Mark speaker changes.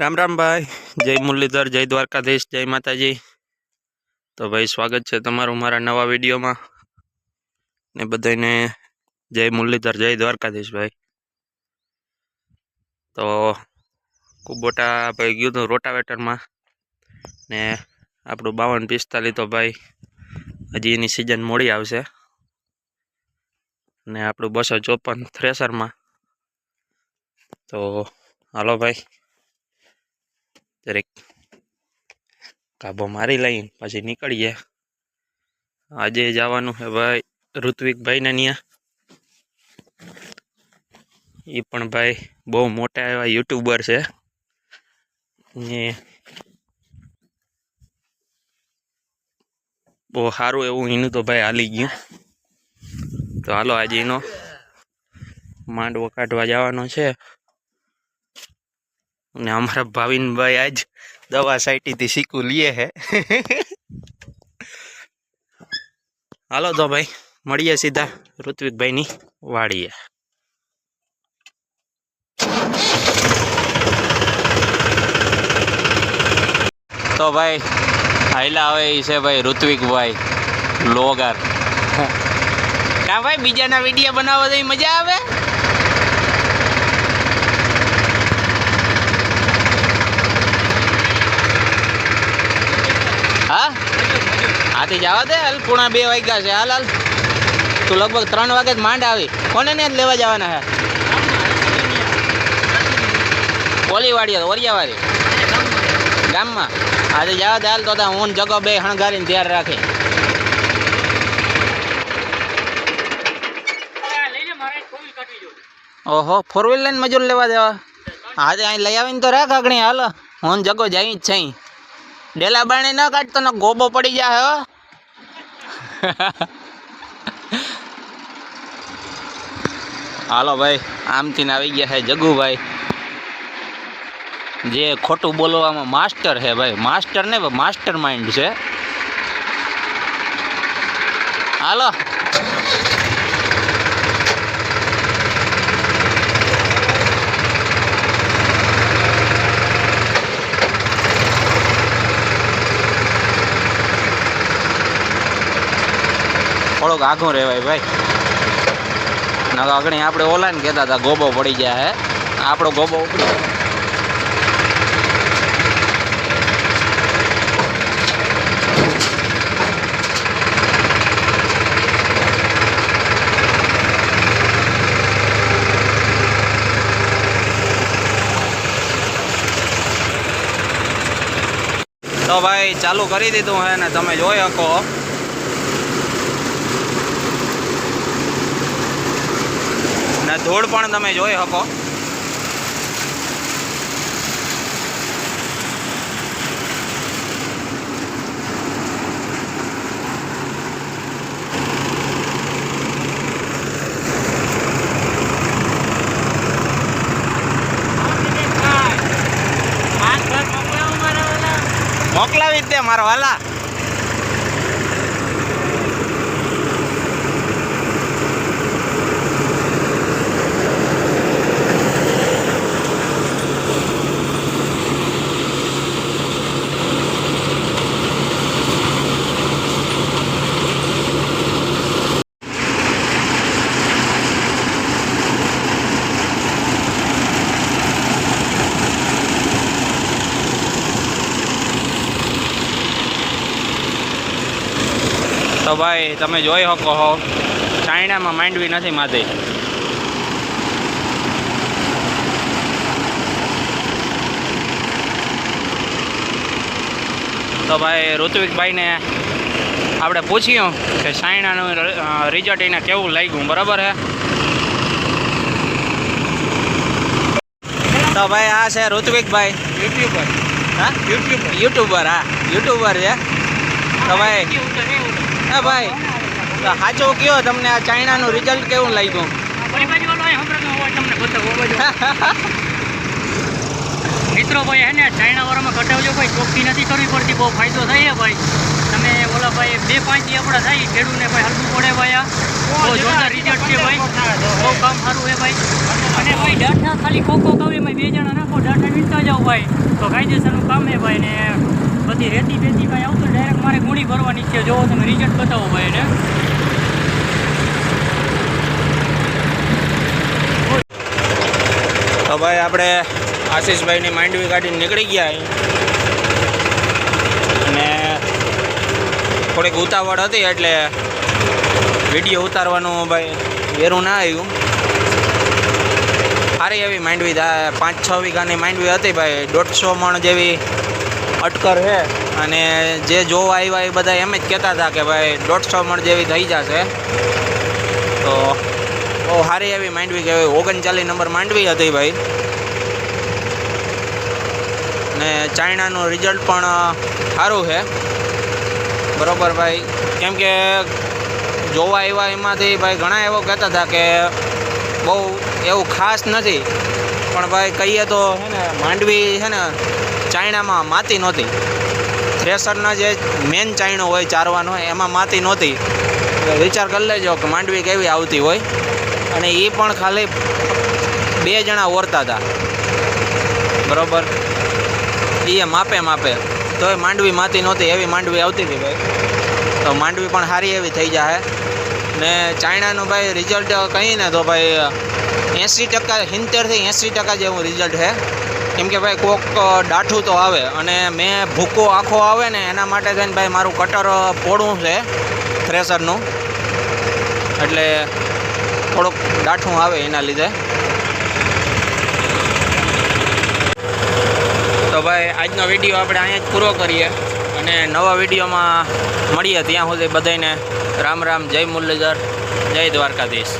Speaker 1: રામ રામ ભાઈ, જય મુરલીધર, જય દ્વારકાધીશ, જય માતાજી. તો ભાઈ, સ્વાગત છે તમારું મારા નવા વિડીયોમાં. ને બધાને જય મુરલીધર, જય દ્વારકાધીશ ભાઈ. તો કુબોટા ભાઈ ગયું હતું રોટાવેટરમાં. ને આપણું બાવન પિસ્તાલીસ તો ભાઈ, હજી એની સિઝન મોડી આવશે. ને આપણું બસો ચોપન થ્રેસરમાં. તો હાલો ભાઈ દરેક કાબો મારી લઈને પછી નીકળીએ. આજે જવાનું છે ભાઈ ઋત્વિકભાઈને ત્યાં એ પણ ભાઈ બહુ મોટા એવા યુટ્યુબર છે. ને બહુ સારું એવું એનું તો ભાઈ હાલી ગયું. તો હાલો આજે એનો માંડવો કાઢવા જવાનો છે. અને અમારા ભાવિનભાઈ આજ દવા સાઈટીથી શીખું લીએ હે. હાલો તો ભાઈ મળીએ સીધા ઋત્વિકભાઈની વાડીએ. તો ભાઈ હાઈલા આવે એ છે ભાઈ ઋત્વિકભાઈ લોગર. કા ભાઈ બીજાના વીડિયો બનાવવા તો મજા આવે હા હાથી જવા દે. હાલ પૂણા બે વાગ્યા છે. હાલ હાલ. તું લગભગ ત્રણ વાગે જ માંડ આવી. કોને ને લેવા જવાના હે? ઓલીવાડી ઓરિયાવાડી ગામમાં. આજે જવા દે હાલ તો હું જગો બે હણગારીને તૈયાર રાખી. ઓહો ફોર વ્હીલ લઈને મજૂર લેવા દેવા? આજે અહીં લઈ આવીને તો રાખ આગણી. હાલ હું જગો જઈ જ છે ડેલા બાણી ન કાઢતો ને ગોબો પડી જાય હો. હાલો ભાઈ, આમથી આવી ગયા છે જગુભાઈ. જે ખોટું બોલવામાં માસ્ટર છે ભાઈ, માસ્ટર ને માસ્ટર માઇન્ડ છે. હાલો. થોડોક આઘું રહેવાય ભાઈ. ના અગણી આપણે ઓલા ને કહેતા હતા, ગોબો પડી ગયા હે. આપણો ગોબો ઉપડી તો ભાઈ, ચાલુ કરી દીધું હે ને તમે જોઈ શકો. ને ધૂળ પણ તમે જોઈ શકો. મોકલાવી જ દે મારો વાલા. તો ભાઈ તમે જોઈ શકો હો. ચાઇનામાં માંડવી નથી માતી. તો ભાઈ ઋત્વિકભાઈને આપણે પૂછ્યું કે સાયણાનું રિઝલ્ટ એને કેવું લાગ્યું બરાબર હે? તો ભાઈ આ છે ઋત્વિકભાઈ.
Speaker 2: યુટ્યુબર.
Speaker 1: હા?
Speaker 2: યુટ્યુબર.
Speaker 1: યુટ્યુબર હા. યુટ્યુબર છે. તો ભાઈ હા, ભાઈ. સાચો કયો? તમને આ ચાઇનાનું રિઝલ્ટ કેવું લાગ્યું?
Speaker 2: મિત્રો, ભાઈ, હે ને ચાઇનાવાળામાં ઘટાવજો ભાઈ. ચોખ્ખી નથી કરવી પડતી. બહુ ફાયદો થાય ભાઈ. તમે ઓલા, ભાઈ, બે પાંચ દી આપણા થાય. ખેડૂતને, ભાઈ હલકું પડે, ભાઈ, આ. બહુ જોરદાર રિઝલ્ટ છે, ભાઈ. બહુ કામ સારું છે, ભાઈ. અને, ભાઈ, ડાંઠા ખાલી કોકો કાવે બે જણા નાખો. ડાંઠા વીણતા જાઓ, ભાઈ. તો કાયદેસરનું કામ છે, ભાઈ, ને બધી રેતી બેતી ભાઈ આવતું ડાયરેક્ટ મારે ગુણી ભરવાની છે. જોવો તમે રિઝલ્ટ બતાવો ભાઈ ને
Speaker 1: તો ભાઈ આપણે આશીષભાઈની માંડવી કાઢીને નીકળી ગયા. અને થોડીક ઉતાવળ હતી એટલે વીડિયો ઉતારવાનું ભાઈ વેરું ના આવ્યું. સારી એવી માંડવી પાંચ છ વીઘાની માંડવી હતી ભાઈ. દોઢસો મણ જેવી અટકર છે અને જે જોવા આવ્યા એ બધા એમ જ કહેતા હતા કે ભાઈ દોઢસો મણ જેવી થઈ જશે. તો બહુ સારી એવી માંડવી કહેવાય. ઓગણચાલીસ નંબર માંડવી હતી ભાઈ. ને ચાઇનાનું રિઝલ્ટ પણ સારું છે. બરોબર ભાઈ. કેમ કે જોવા આવ્યા એમાંથી ભાઈ ઘણા એવો કહેતા હતા કે બહુ એવું ખાસ નથી. પણ ભાઈ કહીએ તો છે ને, માંડવી છે ને ચાઇનામાં માતી નહોતી. થ્રેસરના જે મેન ચાઇનો હોય, ચારવાનો, એમાં માતી નહોતી. વિચાર કરી લેજો કે માંડવી કેવી આવતી હોય. અને એ પણ ખાલી બે જણા ઓરતા હતા. બરાબર? એ માપે માપે. તો એ માંડવી માતી નહોતી, એવી માંડવી આવતી હતી ભાઈ. તો માંડવી પણ સારી એવી થઈ જાય ને ચાઇનાનું ભાઈ રિઝલ્ટ કહીએ ને તો ભાઈ. એંસી ટકા, સિત્તેરથી એંસી ટકા જેવું રિઝલ્ટ છે કેમ કે ભાઈ કોક ડાઠું તો આવે અને મેં ભૂકો આખો આવે ને એના માટે થઈને ભાઈ મારું કટર પોળું છે થ્રેસરનું એટલે થોડુંક ડાઠું આવે એના લીધે. તો ભાઈ, આજનો વીડિયો આપણે અહીંયા જ પૂરો કરીએ અને નવા વિડીયોમાં મળીએ ત્યાં સુધી બધાને રામ રામ, જય મુરલીધર, જય દ્વારકાધીશ.